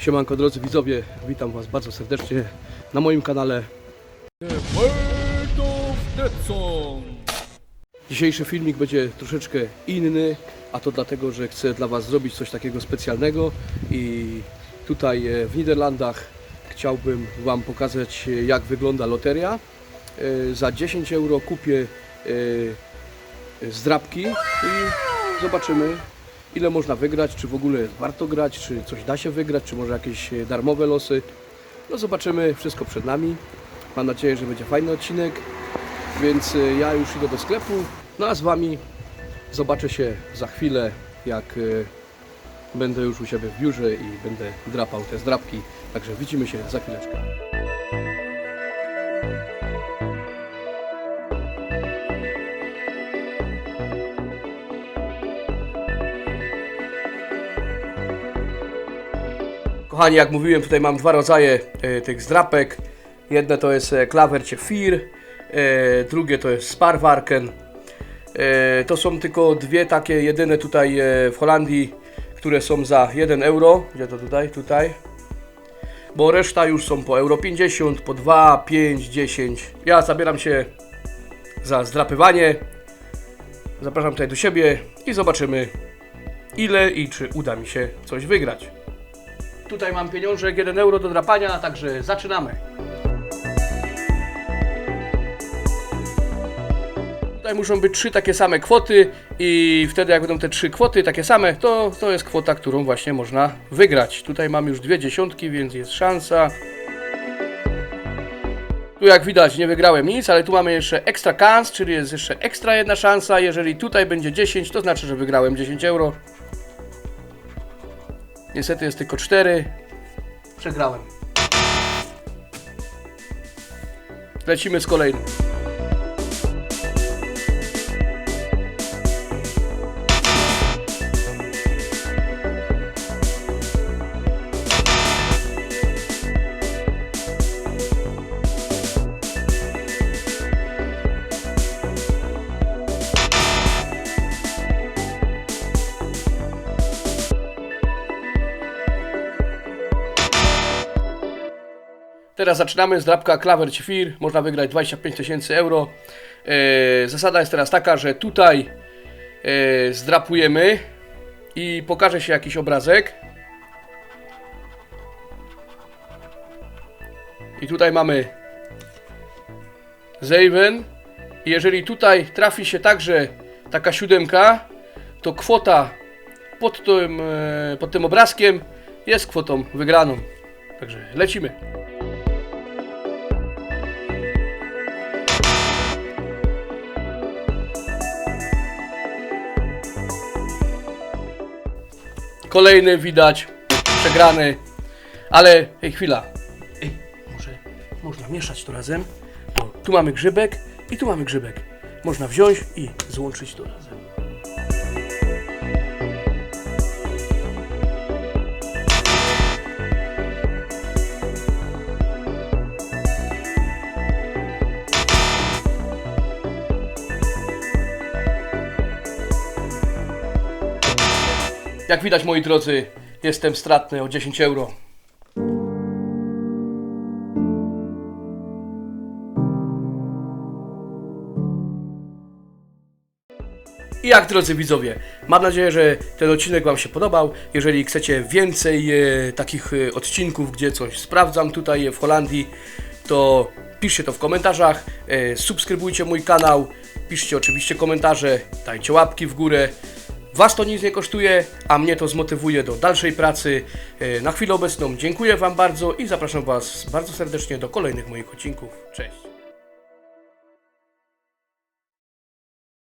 Siemanko drodzy widzowie, witam Was bardzo serdecznie na moim kanale. Dzisiejszy filmik będzie troszeczkę inny, a to dlatego, że chcę dla Was zrobić coś takiego specjalnego i tutaj e, w Niderlandach chciałbym Wam pokazać e, jak wygląda loteria. E, Za 10 euro kupię zdrabki i zobaczymy ile można wygrać, czy w ogóle warto grać, czy coś da się wygrać, czy może jakieś e, darmowe losy. No zobaczymy, wszystko przed nami. Mam nadzieję, że będzie fajny odcinek. Więc y, ja już idę do sklepu, no a z Wami zobaczę się za chwilę, jak y, będę już u siebie w biurze i będę drapał te zdrapki. Także widzimy się za chwileczkę. Kochani, jak mówiłem, tutaj mam dwa rodzaje e, tych zdrapek. Jedne to jest e, klawercie Fir, e, drugie to jest Sparwarken. E, to są tylko dwie takie jedyne tutaj e, w Holandii, które są za 1 euro. Gdzie to tutaj? Tutaj. Bo reszta już są po euro 50, po 2, 5, 10. Ja zabieram się za zdrapywanie. Zapraszam tutaj do siebie i zobaczymy ile i czy uda mi się coś wygrać. Tutaj mam pieniążek 1 euro do drapania, także zaczynamy. Tutaj muszą być trzy takie same kwoty i wtedy jak będą te trzy kwoty takie same, to to jest kwota, którą właśnie można wygrać. Tutaj mam już dwie dziesiątki, więc jest szansa. Tu jak widać nie wygrałem nic, ale tu mamy jeszcze extra kans, czyli jest jeszcze ekstra jedna szansa. Jeżeli tutaj będzie 10, to znaczy, że wygrałem 10 euro. Niestety jest tylko 4. Przegrałem. Lecimy z kolejnym. Teraz zaczynamy z drapka Klawer Fir. Można wygrać 25 tysięcy euro. E, zasada jest teraz taka, że tutaj e, zdrapujemy i pokaże się jakiś obrazek. I tutaj mamy Zeven. I jeżeli tutaj trafi się także taka siódemka, to kwota pod tym, e, pod tym obrazkiem jest kwotą wygraną. Także lecimy. Kolejny widać, przegrany. Ale, ej, chwila. Ej, może można mieszać to razem, bo tu mamy grzybek i tu mamy grzybek. Można wziąć i złączyć to razem. Jak widać, moi drodzy, jestem stratny o 10 euro. I jak drodzy widzowie, mam nadzieję, że ten odcinek Wam się podobał. Jeżeli chcecie więcej e, takich e, odcinków, gdzie coś sprawdzam tutaj e, w Holandii, to piszcie to w komentarzach, e, subskrybujcie mój kanał, piszcie oczywiście komentarze, dajcie łapki w górę. Was to nic nie kosztuje, a mnie to zmotywuje do dalszej pracy. E, Na chwilę obecną dziękuję Wam bardzo i zapraszam Was bardzo serdecznie do kolejnych moich odcinków. Cześć!